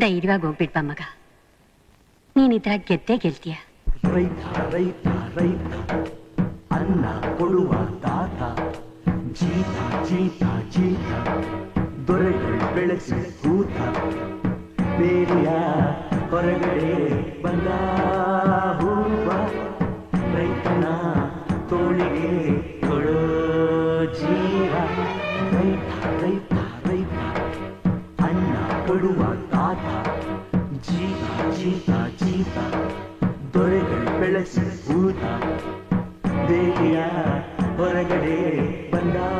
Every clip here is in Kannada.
ಧೈರ್ಯವಾಗಿ ಹೋಗ್ಬಿಡ್ಬಾ ಮಗ. ನೀನಿದ್ರ ಗೆದ್ದೇ ಗೆಲ್ತೀಯ. ರೈತ ರೈತ ರೈತ ಅನ್ನ ಕೊಡುವ ತಾತ ಜೀತ ಜೀತ ಜೀತ. ದೊರೆಗಳು ಬೆಳೆಸಿ ಕೂತ. ಬೇರೆಯ ಹೊರಗಡೆ ಬಂದ ಹೂವ. ರೈತನ ತೋಳಿಗೆ ಕೊಡೋ ಜೀವ. ರೈತ ರೈತ ರೈತ. ಅನ್ನ ಕೊಡುವ ಚೀತ ಜೀತ ದೊರೆಗಳು ಬೆಳೆಸಿ ಊಟ ಹೊರಗಡೆ ಬಂದ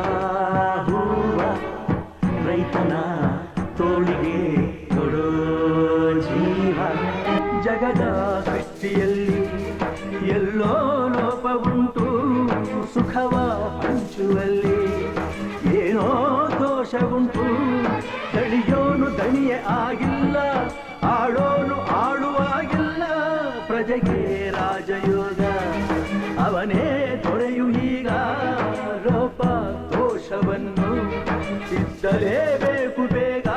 ಉಂಟು ದಣಿಯೋನು ದಣಿಯ ಆಗಿಲ್ಲ, ಆಳೋನು ಆಳುವಾಗಿಲ್ಲ. ಪ್ರಜೆಗೆ ರಾಜಯೋಗ, ಅವನೇ ದೊರೆಯು ಈಗ ಲೋಪ ದೋಷವನ್ನು. ಸಿದ್ಧಲೇಬೇಕು ಬೇಗ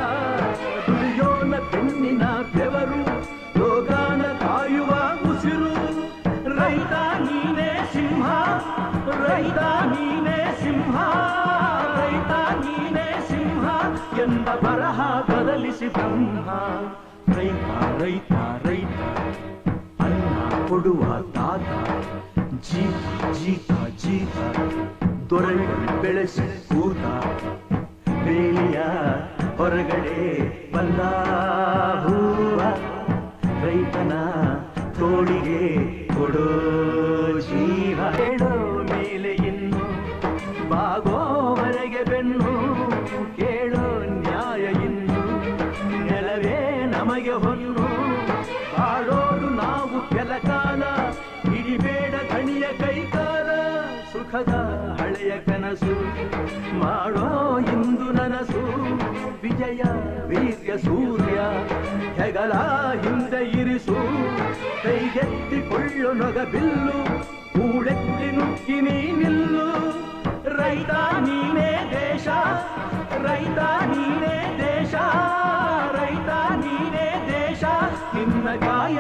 ದುಡಿಯೋನ ಬೆನ್ನಿನ ಬೆವರು ಯೋಗಾನ ಕಾಯುವ ಉಸಿರು. ರೈತ ನೀನೇ ಸಿಂಹ, ರೈತ ಎಂದ ಬರಹ ಬದಲಿಸಿ ಬ್ರಹ್ಮ. ರೈತ ರೈತ ರೈತ. ಅನ್ನ, ಕೊಡುವ ತಾತ ಜೀತ ಜೀತ ಜೀತ ದೊರೆಗಳು ಬೆಳೆಸಿ, ಕೂತ. ಬೇಲಿಯ ಹೊರಗಡೆ ಬಲ್ಲ ರೈತನ ತೋಳಿಗೆ ಕೊಡೋ ಜೀವ. ಹೇಳೋ. ನಮಗೆ ಹೊನ್ನು ಬಾಳೋದು ನಾವು ಕೆಲ ಕಾಲ ಹಿಡಿಬೇಡ ಕಣಿಯ ಕೈಕಾಲ ಸುಖದ ಹಳೆಯ ಕನಸು ಮಾಡೋ ಇಂದು ನನಸು, ವಿಜಯ, ವೀರ್ಯ, ಸೂರ್ಯ, ಹೆಗಲ ಹಿಂದೆ ಇರಿಸು, ಕೈಗೆತ್ತಿಕೊಳ್ಳು ನಗಬಿಲ್ಲು ಕೂಡೆತ್ತಿ ನುಗ್ಗಿ ನೀ